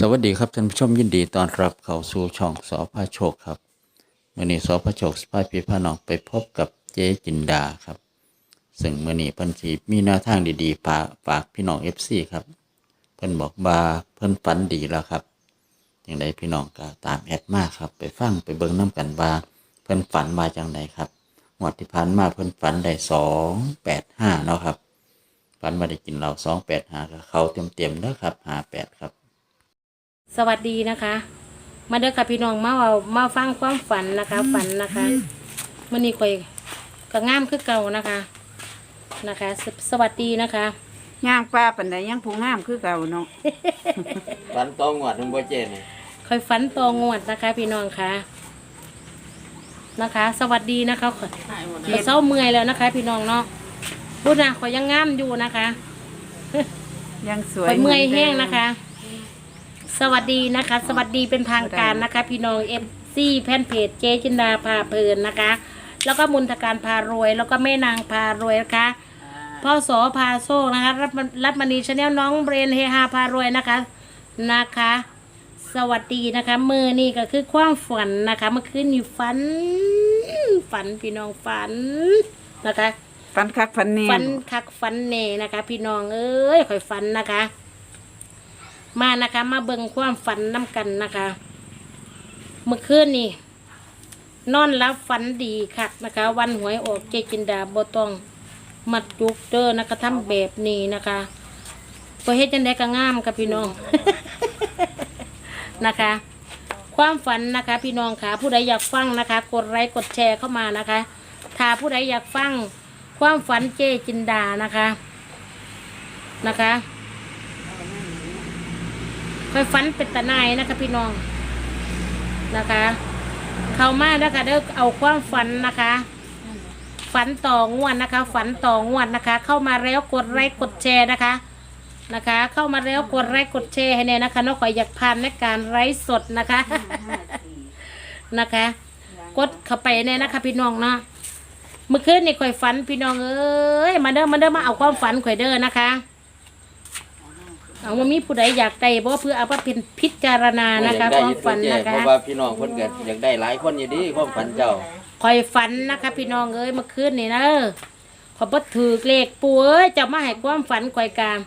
สวัสดีครับท่านผู้ชมยินดีตอนรับเข้าสู่ช่องสอพาโชคครับมื่อนี้สอพาโชคสพายพี่พาน้องไปพบกับเจ๊จินดาครับ ซึ่งมื่อนี้เพิ่นสิมีแนวทางดีๆฝากฝากพี่น้องเอฟซีครับ เพิ่นบอกว่าเพิ่นฝันดีแล้วครับอย่างไรพี่น้องก็ตามแอดมาครับ ไปฟังไปเบิ่งน้กันว่าเพิ่นฝันมาจังไดครับงวดที่ผ่านมาเพิ่นฝันได้สองแปดห้าเนาะครับฝันมาได้กินเราสองแปดห้าเขาเต็มๆแล้วครับห้าแปดครับ สวัสดีนะคะ มาเด้อค่ะพี่น้องมาเอามาฟังความฝันนะคะ ฝันนะคะมันนี่ข่อยก็งามคือเก่านะคะนะคะสสวัสดีนะคะย่างปลาปันใดยังผู้งามคือเก่าเนาะฝันตองวดทั้งบ่เจนี่ข่อยฝันตองวดนะคะ พี่น้องคะนะคะ สวัสดีนะคะข่อยข่อยเศร้าเมื่อยแล้วนะคะ พี่น้องเนาะพูดนะข่อยยังงามอยู่นะคะยังสวยข่อยเมื่อยดิแห้งนะคะ สวัสดีนะคะ สวัสดีเป็นทางการนะคะ พี่น้องเอฟซีแพนเพจเจจินดาพาเพลินนะคะ แล้วก็มุนทการพารวย แล้วก็แม่นางพารวยนะคะพ่อสอพาโซกนะคะ รัฐมรัฐมณีชาแนลน้องเบรนเฮฮาพารวยนะคะนะคะ สวัสดีนะคะมือนี่ก็คือความฝันนะคะเมื่อคืนนี่ฝัน ฝันพี่น้องฝันนะคะฟันคักฟันเนียฟันคักฟันเน่นะคะ พี่น้องเอ้ยข่อยฟันนะคะ มานะคะ มาเบิ่งความฝันน้ำกันนะคะ เมื่อคืนนี่นอนแล้วฝันดีคักนะคะ วันหวยออกเจจินดาบต้องมัดจุกเด้อนะคะทำแบบนี้นะคะพอเฮ็ดจังไดก็งามกับพี่น้องนะคะ ความฝันนะคะ พี่น้องค่ะ ผู้ใดอยากฟังนะคะ กดไลค์กดแชร์เข้ามานะคะถ้าผู้ใดอยากฟังความฝันเจจินดานะคะนะคะ อยฝันเป็นตาหนายนะคะพี่น้องนะคะ เข้ามาแล้วค่ะเด้อเอาความฝันนะคะ ฝันต่องวดนะคะ ฝันต่องวดนะคะ เข้ามาแล้วกดไลค์กดแชร์นะคะนะคะ เข้ามาแล้วกดไลค์กดแชร์ให้แน่นะคะน้องขอยอยากพานในการไลฟ์สดนะคะนะคะ กดเข้าไปแน่นะคะ พี่น้องเนาะเมื่อคืนนี่ข่อยฝันพี่น้องเอ้ยมาเด้อมาเด้อมาเอาความฝันข่อยเด้อนะคะ เอาว่ามีผู้ใดอยากได้บ่เพื่อเอาว่าเป็นพิจารณานะคะความฝันนะเพคะราะว่าพี่น้องเพิ่นก็อยากได้หลายคนอยู่ดีความฝันเจ้าข่อยฝันนะคะพี่น้องเอ้ยเมื่อคืนนี่นะเออข่อยบ่ถือเลขปูเอ้ยเจะมาให้ความฝันข่อยกลาง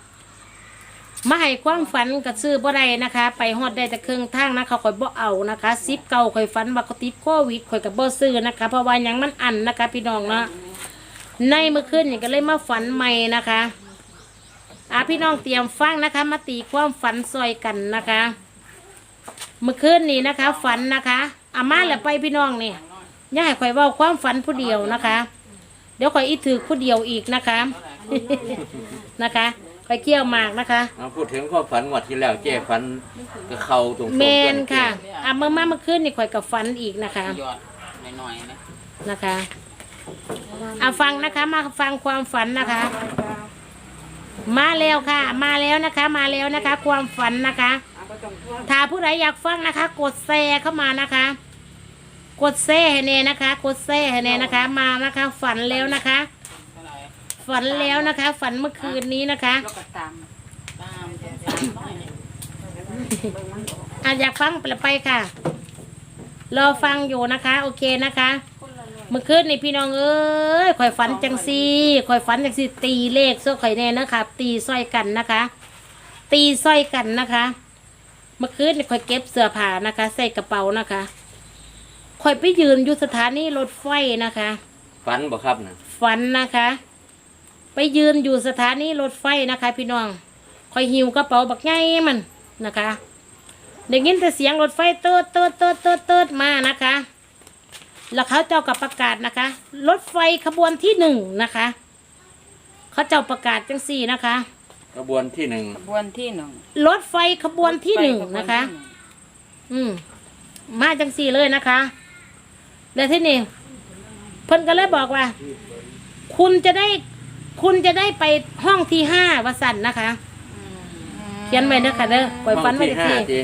มาให้ความฝันก็ซื้อบ่ได้นะคะ ไปฮอดได้แต่เครื่องทางนะคะข่อยบ่เอานะคะซิปเก่าข่อยฝันว่าก็ติดโควิดข่อยก็บ่ซื้อนะคะ เพราะว่าหยังมันอันนะคะ พี่น้องเนาะในเมื่อคืนนี่ก็เลยมาฝันใหม่นะคะ อะพี่น้องเตรียมฟังนะคะ มาตีความฝันซอยกันนะคะ เมื่อคืนนี้นะคะ ฝันนะคะอามาแล้วไปพี่น้องนี่อย่าให้ข่อยเว่าความฝันผู้เดียวนะคะ เดี๋ยวข่อยอีถือผู้เดียวอีกนะคะ นะคะข่อยเกี่ยวหมากนะคะ เอาพูดถึงความฝันงวดที่แล้วเจ้ฝันก็เข้าตรงๆเมนกัค่ะอะเมื่อมาเมื่อคืนนี่ข่อยกับฝันอีกนะคะยอดหน่อยๆนะนะคะเอาฟังนะคะมาฟังความฝันนะคะ มาแล้วค่ะ มาแล้วนะคะ มาแล้วนะคะ ความฝันนะคะ ถ้าผู้ใดอยากฟังนะคะ กดแชร์เข้ามานะคะ กดแชร์ให้แน่นะคะ กดแชร์ให้แน่นะคะ มานะคะ ฝันแล้วนะคะ ฝันแล้วนะคะ ฝันเมื่อคืนนี้นะคะแล้วก็ตามตามเป็นสามร้อยากฟังไปไปค่ะ รอฟังอยู่นะคะ โอเคนะคะ เมื่อคืนนี่พี่น้องเอ้ยข่อยฝันจังซีข่อยฝันจังซีตีเลขโซ่ข่อยแน่นะคะตีสร้อยกันนะคะ ตีสร้อยกันนะคะ เมื่อคืนนี่ข่อยเก็บเสื้อผ้านะคะ ใส่กระเป๋านะคะข่อยไปยืนอยู่สถานีรถไฟนะคะ ฝันบ่ครับน่ะฝันนะคะ ไปยืนอยู่สถานีรถไฟนะคะ พี่น้องคอยหิวกระเป๋าบักไงมันนะคะได้ยินแต่เสียงรถไฟเติร์ดเติร์ดเติร์ดเติร์ดเติร์ดมานะคะ แล้วเขาเจ้ากับประกาศนะคะ รถไฟขบวนที่หนึ่งนะคะ เขาเจ้าประกาศจังสี่นะคะ กระบวนที่หนึ่งขบวนที่หนึ่งรถไฟขบวนที่หนึ่งนะคะ อืม มาจังสี่เลยนะคะแล้วที่นี่เพิ่นก็เลยบอกว่า คุณจะได้ คุณจะได้ไปห้องที่ห้าวสันนะคะ เขียนไว้เด้อค่ะเด้อปล่อยฟันไว้ห้องที่ที่ห้าสี่ที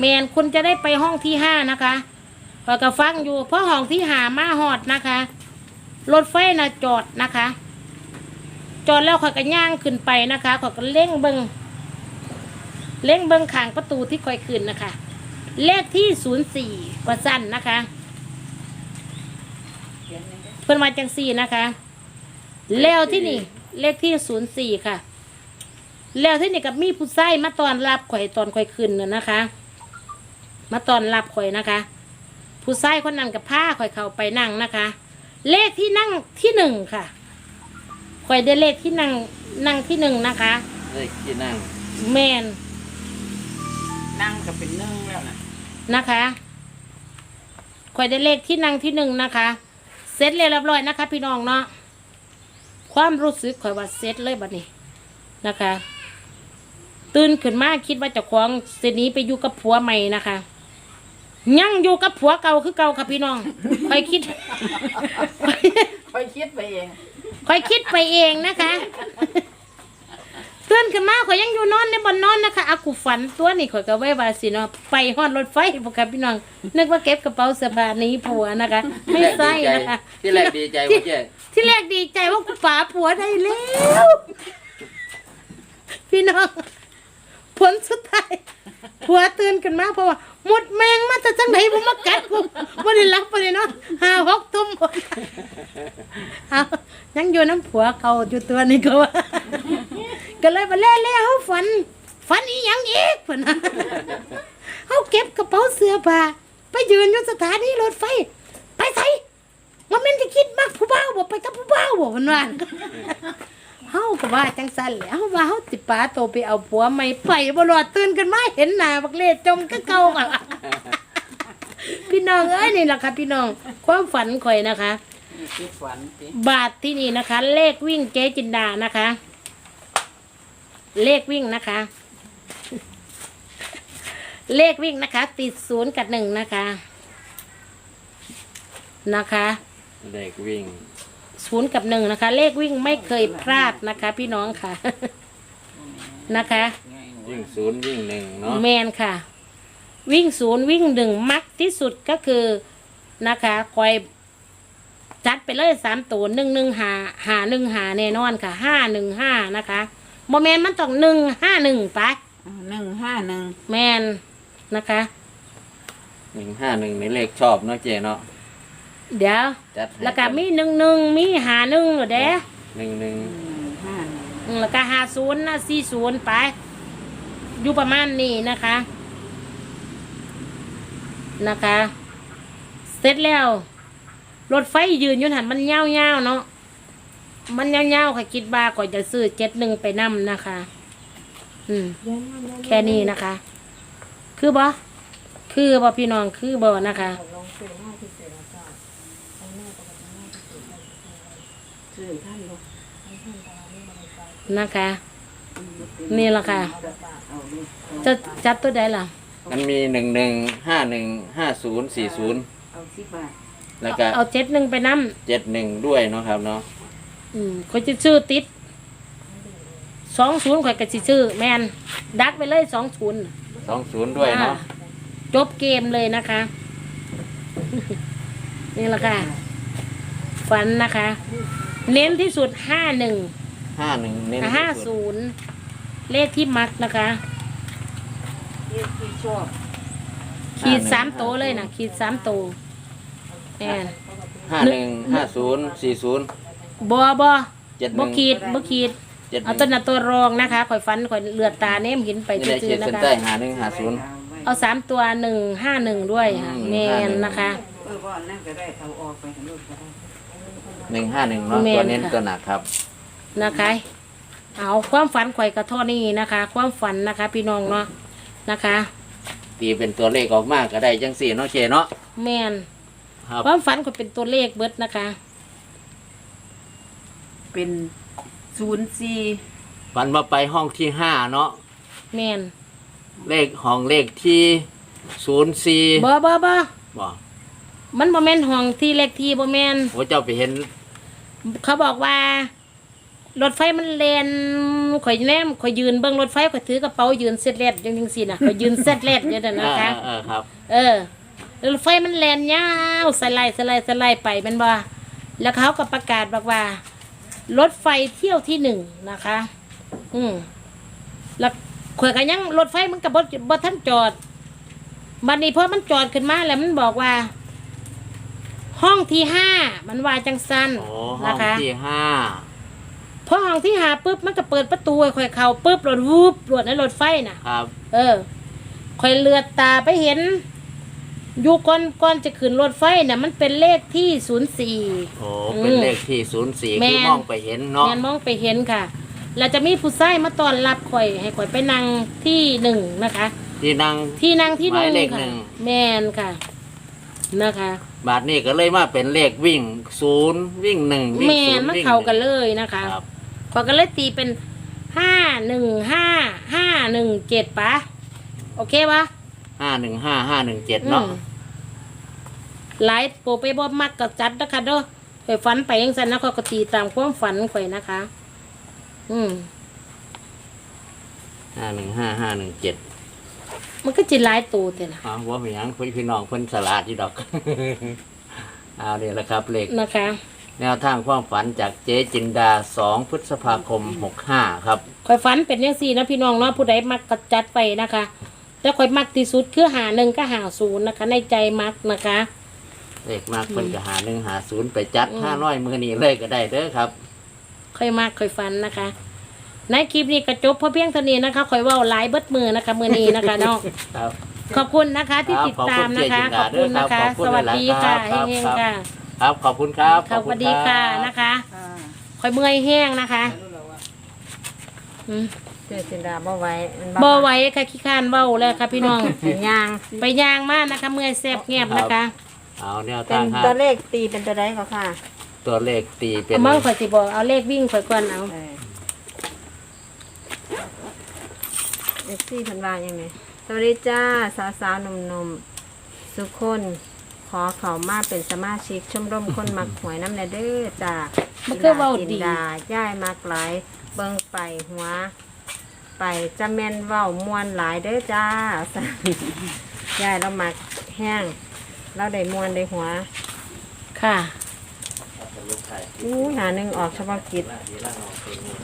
แมนคุณจะได้ไปห้องที่ห้านะคะ พอก็ฟังอยู่เพราะห้องที่หามาหอดนะคะ รถไฟนะจอดนะคะ จอดแล้วข่อยก็ย่างขึ้นไปนะคะข่อยก็เล่งเบิงเล่งเบิงขางประตูที่คอยขึ้นนะคะ เลขที่ศูนย์สี่ว่าสั้นนะคะเพิ่นมาจังสี่นะคะ แล้วที่นี่ เลขที่ศูนย์สี่ค่ะ แล้วที่นี่กับมีผู้ใส่มาตอนรับข่อยตอนข่อยขึ้นน่ะนะคะ มาตอนรับข่อยนะคะ ผู้ใส่คนนั้นกับผ้าข่อยเข้าไปนั่งนะคะ เลขที่นั่งที่หนึ่งค่ะข่อยได้เลขที่นั่งนั่งที่หนึ่งนะคะ เลขที่นั่งแมนนั่งก็เป็นนึ่งแล้วนะนะคะข่อยได้เลขที่นั่งที่หนึ่งนะคะเสร็จเลยเรียบร้อยนะคะ พี่น้องเนาะความรู้สึกข่อยว่าเสร็จเลยบัดนี้นะคะ ตื่นขึ้นมาคิดว่าเจะคล้าของเสนี้ไปอยู่กับผัวใหม่นะคะ ยังอยู่กับผัวเก่าคือเก่าค่ะพี่น้องข่อยคิด ค่อยคิดไปเองข่อยคิดไปเองนะคะตื่นขึ้นมาข่อยยังอยู่นอนในบนนอนนะคะอากูฝันตัวนี่ข่อยก็ไว้ว่าสิเนาะไปฮอดรถไฟบ่ค่ะพี่น้องนึกว่าเก็บกระเป๋าเสื้อผ้าหนี้ผัวนะคะ ไม่ใช่นะคะที่แรกดีใจว่าเจ๊ที่แรกดีใจว่ากูป๋าผัวได้แล้ว พี่น้อง ผลสุดท้ายผัวตื่นกันมาเพราะว่าหมดแมงมาแต่จังไหนผมมากัดกูไม่ได้รับไปเลยเนาะห้าหกทุ่มหมดเอายังอยู่น้ำผัวเก่าอยู่ตัวนี้ก็ว่าก็เลยมาเล่เล่เขาฝันฝันอีหยังอีกเพิ่นเขาเก็บกระเป๋าเสื้อผ้าไปยืนอยู่สถานีรถไฟ ไปใส่ว่าแมันจะคิดมากผู้บ่าวบอกไปกับผู้บ่าวบอกมันว่า เฮาก็ว่าจังซั่นแหละเฮาว่าเฮาสิปาโตไปเอาผัวใหม่ไปบ่รอดตื่นกันมาเห็นหน้าบักเลดจมก็เก่าอะพี่น้องเอ้ยนี่ล่ะค่ะพี่น้องความฝันข่อยนะคะนี่คิดฝันสิบาทที่นี่นะคะ เลขวิ่งเจ๊จินดานะคะ เลขวิ่งนะคะ เลขวิ่งนะคะ ติดศูนย์กับหนึ่งนะคะ นะคะเลขวิ่ง ศูนย์กับหนึ่งนะคะ เลขวิ่งไม่เคยพลาดนะคะ พี่น้องค่ะ นะคะวิ่งศูนย์วิ่งหนึ่งเนาะแมนค่ะ วิ่งศูนย์วิ่งหนึ่งมักที่สุดก็คือนะคะคอยจัดไปเลยสามตัวหนึ่งหนึ่งหาหาหนึ่งหาแน่นอนค่ะห้าหนึ่งห้านะคะโมเมนมันต้องหนึ่งห้าหนึ่งไปหนึ่งห้าหนึ่งแมนนะคะ หนึ่งห้าหนึ่งในเลขชอบเนาะเจ๊เนาะ เดี๋ยว จัดให้แล้วก็มีหนึ่งหนึ่งมีหาหนึ่งเหรอเด้หนึ่งหนึ่งหนึ่งห้าหนึ่งอืมแล้วก็หาศูนย์นะสี่ศูนย์ไป อยู่ประมาณนี้นะคะ นะคะ เสร็จแล้ว รถไฟยืนอยู่หันมันเงาวๆเนาะ มันเงาวๆค่ะคิดว่าก่อนจะซื้อเจ็ดหนึ่งไปนํนะคะ อืม แค่นี้นะคะ คือบ่คือบ่พี่น้องคือบ่นะคะ ซื้อท่านลูกนะคะ นี่แหละค่ะ จะจับตัวใดล่ะ มันมีหนึ่งหนึ่งห้าหนึ่งห้าศูนย์สี่ศูนย์เอาสิบบาทแล้วก็เอาเจ็ดหนึ่งไปนํเจ็ดหนึ่งด้วยเนาะครับเนาะอืมเขาจะชื่อติดสองศูนย์ข่อยก็สิชื่อแมนดักไปเลยสองศูนย์สองศูนย์ด้วยเนาะจบเกมเลยนะคะ นี่แหละค่ะ ฝันนะคะ เน้นที่สุดห้าหนึ่งห้าหนึ่งเน้นห้าที่สุดศูนย์เลขที่มักนะคะเรียกที่ชอบขีดสามโตวเลยนะขีดสามโตวแอนห้าหนึ่งห้าศูนย์สี่ศูนย์บอบอเจ็ดหบ่นึ่งขีดบ่ขีด เจ็ดหเอานึ่งตัวน่ะตัวรองนะคะข่อยฟันข่อยเลือดตาเนมเห็นไปนี่ได้ซื่เจ็อดๆนะเส้นคะ ใต้หาหนึ่งหาศูนย์ เอาสามตัวหนึ่งห้าหนึ่งด้วยค่ะอืมแมนนะคะ เออว่านั่นก็ได้เอาออกไปให้ลูกก็ได้ หนึ่งห้าหนึ่งเนาะแม่นตัวเน้นค่ะ ตัวหนักครับ นะคะ เอาความฝันข่อยกระท่อนี่นะคะ ความฝันนะคะ พี่น้องเนาะนะคะ ตีเป็นตัวเลขออกมากก็ได้จังสี่เนาะเจเนาะแมนครับความฝันข่อยเป็นตัวเลขเบิดนะคะ เป็นศูนย์สี่วันมาไปห้องที่ห้าเนาะแมนเลขห้องเลขที่ศูนย์สี่บ่บ่บ่บอก มันบ่แม่นห้องที่เลขที่บ่แม่นโอ้เจ้าไปเห็นเขาบอกว่ารถไฟมันเลนข่อยแนมข่อยยืนเบิ่งรถไฟข่อยถือกระเป๋ายืนเซ็ตเลดจังจังซี่น่ะข่อยยืนเซ็ตเลดอยู่นั่นเอนะอคะ เออครับ เออรถไฟมันแลนยาวสไลด์สไลด์สไลด์ไปแมันบ่แล้วเขาก็ประกาศบอกว่า รถไฟเที่ยวที่หนึ่งนะคะ อืมแล้วข่อยก็ยังรถไฟมันก็บ่บ่ทันจอดบัดนี้พอมันจอดขึ้นมาแล้วมันบอกว่า ห้องที่ห้ามันว่าจังสั้นโอ้ห้อนะงคะ ที่ห้าพอห้องที่หาปุ๊บมันก็เปิดประตูให้ข่อยเข้าปุ๊บรถวูบรถในรถไฟน่ะ ครับเออข่อยเลือดตาไปเห็น อยู่ก่อนก่อนจะขึ้นรถไฟน่ะ มันเป็นเลขที่ศูนย์สี่ โอ้เป็นเลขที่ศูนย์สี่แม่คือนมองไปเห็นเนาะแมนมองไปเห็นค่ะ แล้วจะมีผู้ชายมาต้อนรับข่อย ให้ข่อยไปนั่งที่หนึ่งนะคะ ที่นั่ง ที่นั่งที่หนึ่งหมายเลขหค่ะนึ่ง แมนค่ะนะคะ บาทนี้ก็เลยมาเป็นเลขวิ่งศูนย์วิ่งหนึ่งวิ่งแมศูนนย์มันวิ่งเข้ากันหเลยนะคะงครับข่อยก็เลยตีเป็นห้าหนึ่งห้าห้าหนึ่งเจ็ดปะโอเคปะห้าหนึ่งห้าห้าหนึ่งเจ็ดอืเนาะมหลายโปรไปบ่มักก็จัดนะคะเด้อข่อยฝันไปยังสันนะข่อยก็ตีตามความฝันข่อยนะคะ อืมห้าหนึ่งห้าห้าหนึ่งเจ็ด มันก็จิหลายตัวแต่ละอ๋อว่ามีหยังพี่พี่น้องเพิ่นสลาดที่ดอก เอาเนี่ยแหละครับเลขนะคะ แนวทางความฝันจากเจ๊จินดาสองพฤษภาคมหกห้าครับ ข่อยฝันเป็นยังสี่นะพี่น้องเนาะผู้ใดมักก็จัดไปนะคะ แต่ข่อยมักที่สุดคือหาหนึ่งก็หาศูนย์นะคะ ในใจมักนะคะ เลขมากเพิ่นก็หาหนึ่งหาศูนย์ไปจัดห้าร้อยมือนี้เลยก็ได้เด้อครับ ค่อยมักค่อยฝันนะคะ ในคลิปนี้ก็จบเพราะเพียงเท่านี้นะคะข่อยเว่าหลายเบิดมือนะคะมือนี้นะคะเนาะครับ ขอบคุณนะคะที่ติดตามนะคะขขออบบคุคุณณนะคะขอบคุณสวัสดีค่ะครับเฮงครับๆค่ะครับขอบคุณครับขอบณคุณดีค่ะรับนะคะอ่าข่อยเมื่อยแห้งนะคะอืม เจจินดาบ่ไหว้มันบ่ไหวค่ะขี้ข้านเบ้าแล้วค่ะพี่น้อง เป็นย่างไปย่างมากนะคะ เมื่อยแสบแงบนะคะ เอาแนวเป็ทานงห้าตัวเลขตีเป็นตัวใดก็ค่ะ ตัวเลขตีเป็น เอามั่งข่อยสิบอกเอาเลขวิ่งข่อยก่อนเอา เออ เลขสี่เพันวายังไงสวัสดีจ้าสาวสาวๆหนุ่มหนุ่มๆสุกคนขอเขามาเป็นสมาชิกชมรมคนมักหวยน้ำแนเด้อจ้ามันคือเว้าจินดีดาย่ายมากหลายเบิ่งไปหัว ไปจะแม่นเว้ามวนหลายเด้อจ้า ย่ายเรามักแห้งเราได้มวนได้หัวค่ะอู้หาหนึ่งออกเฉพาะกิจ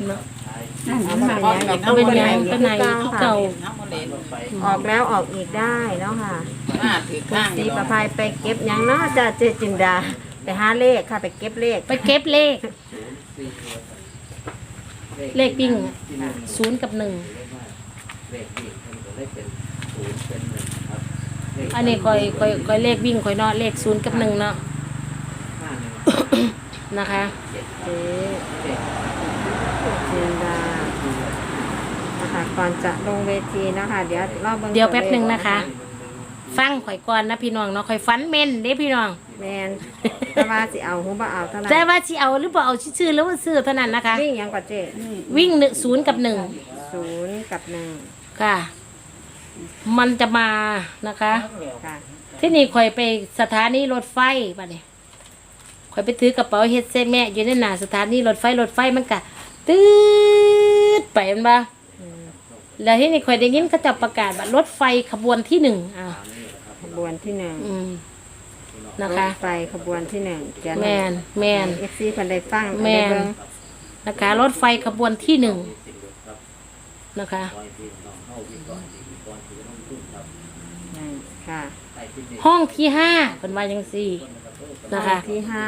เนาะ เอามาเป็นยังดอกเอาเป็นยังเป็นไหนเก้าเก่าออกแล้วออกอีกได้เนาะค่ะคุณสีประภัยไปเก็บยังเนาะจ้าเจจินดา ไปหาเลขค่ะ ไปเก็บเลข ไปเก็บเลข เลขวิ่งศูนย์กับหนึ่งอันนี้คอยคอยคอยเลขวิ่งคอยเนาะเลขศูนย์กับหนึ่งเนาะนะคะ เจ๊จินดานะคะก่อนจะลงเวทีเนาะคะเดี๋ยวรอบเบิ่งเดี๋ยวแป๊บหนึ่งนะคะ ฟังข่อยก่อนนะพี่น้องเนาะข่อยฟันเม่นเด้พี่น้อง แมนแต่ว่าสิเอาหูบ่เอาเท่านั้นแต่ว่าสิเอาหรือเปล่าเอาชื่อๆหรือว่าซื้อเท่านั้นนะคะ วิ่งหยังกว่าเจ๊วิ่งหนึ่งศูนย์กับหนึ่งศูนย์กับหนึ่งค่ะ มันจะมานะคะ ค่ะที่นี่ข่อยไปสถานีรถไฟป่ะเนี่ยข่อยไปถือกระเป๋าเฮ็ดเส้นแม่อยู่ในหน้าสถานีรถไฟรถไฟมันกะ ตืดไปมันบ่อืมแล้วที่นี่ข่อยได้ยินเขาจับประกาศว่ารถไฟขบวนที่หนึ่งอ่าขบวนที่หนึ่งอืมนะคะ รถไฟขบวนที่หนึ่งเดี๋ยวแมนแมน เอฟซีคนได้ฟังแม่นได้เบิ่งนะคะ รถไฟขบวนที่หนึ่งนะคะ อืมค่ะ ห้องที่ห้าเป็นว่ายังสี่ นะคะ ที่ห้า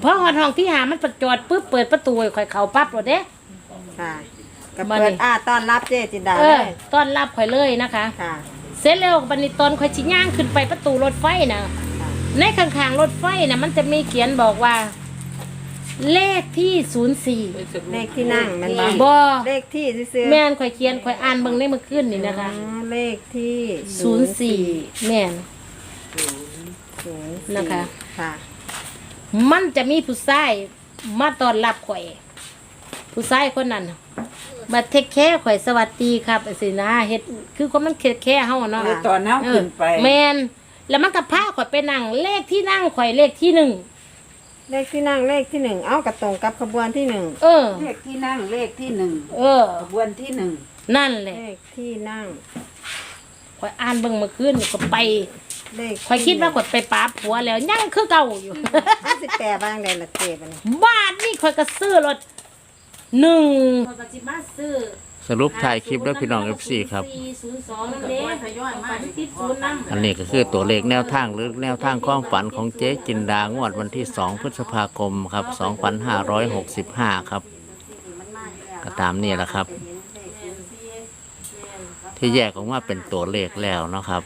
เพราะห้องที่ห้ามันประจอดปุ๊บเปิดประตูให้ข่อยเข้าปั๊บรถเด้ ค่ะกับมาเปิดนี่ อ่าต้อนรับเจจินดาเอเลอยต้อนรับข่อยเลยนะคะ ค่ะ เสร็จแล้วบันนี้ตอนข่อยชิย่างขึ้นไปประตูรถไฟนะค่ะในข้างๆรถไฟนะมันจะมีเขียนบอกว่า เลขที่ศูนย์สี่เลขที่นั่งแมันบ้างบอเลขที่ซื้อๆแม่นข่อยเขียนข่อยอ่านเบิ่งในเมื่อคืนนี่นะคะ อ๋อเลขที่ศูนย์สี่แม่น ศูนย์นะคะ ค่ะ มันจะมีผู้ชายมาต้อนรับข่อย ผู้ชายคนนั้นน่ะมาเทคแค่ข่อยสวัสดีครับสินะเฮ็ดคือคนมันเทคแค่เฮาเนาะ ตอนน้าขึ้นไปแมนแล้วมันก็พาข่อยไปนั่งเลขที่นั่งข่อยเลขที่หนึ่ง เลขที่นั่งเลขที่หนึ่งเอ้ากระตรงกับขบวนที่หนึ่งเออ เลขที่นั่งเลขที่หนึ่งเออ ขบวนที่หนึ่งนั่นแหละเลขที่นั่ง ข่อยอ่านเบิ่งเมื่อคืนนี่ก็ไปเลขข่อยคิดว่าข่อยไปปราบผัวแล้วยังคือเก่าอยู่ ห้าสิบแปดบ้างเลยละเจ็บอันนี้บ้านนี่ข่อยก็ซื้อรถหนึ่งข่อยก็สิมาซื้อ สรุปถ่ายคลิปด้วยพี่น้อง FC ครับ ศูนย์สองนั่นเด้ทยอยมาติดศูนย์น้ำอันนี้ก็คือตัวเลขแนวทางหรือแนวทางความฝันของเจ๊จินดางวดวันที่ 2 พฤษภาคมครับ2565 ครับ ก็ตามนี่แหละครับ ที่แยกออกมาเป็นตัวเลขแล้วเนาะครับ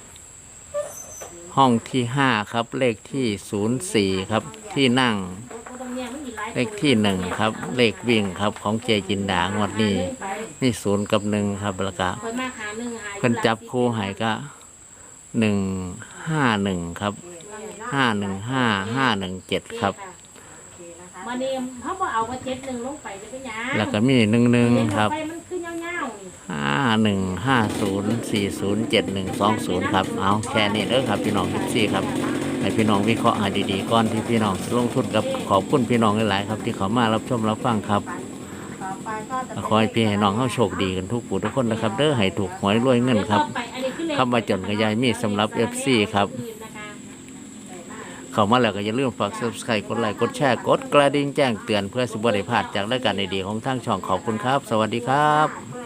ห้องที่ 5 ครับ เลขที่ 04 ครับที่นั่งเลขที่ 1 ครับ เลขวิ่งครับของเจจินดางวดนี้ นี่ศูนย์กับหนึ่งครับแล้วก็เพิ่นมาหาหนึ่งหาเพิ่นจับคู่ให้ก็หนึ่งห้าหนึ่งครับห้าหนึ่งห้าห้าหนึ่งเจ็ดครับมาเนมเขาบอกเอาว่าเจ็ดหนึ่งลงไปจะเป็นหยังแล้วก็มีหนึ่งหนึ่งครับ ไปมันคือยาวๆนี่ห้าหนึ่งห้าศูนย์สี่ศูนย์เจ็ดหนึ่งสองศูนย์ครับ เอาแค่นี้เด้อครับ พี่น้องทุกซี่ครับให้พี่น้องวิเคราะห์ให้ดีๆก่อนที่พี่น้องจะลงทุนกับขอบคุณพี่น้องหลายๆครับ ที่เขามารับชมรับฟังครับก็ ขอให้พี่ให้น้องเขาโชคดีกันทุกผู้ทุกคนนะครับเด้อให้ถูกหวยรวยเงินครับต่อไปอันนี้อเลขคำว่าจนกระยายมีสำหรับ FC ครับอื่นนะคะเข้ามาแล้วก็อย่าลืมฝาก subscribe กดไลค์กดแชร์กดกระดิ่งแจ้งเตือนเพื่อสิบวได้พลาดจากรายการดีๆของทางช่องขอบคุณครับ สวัสดีครับ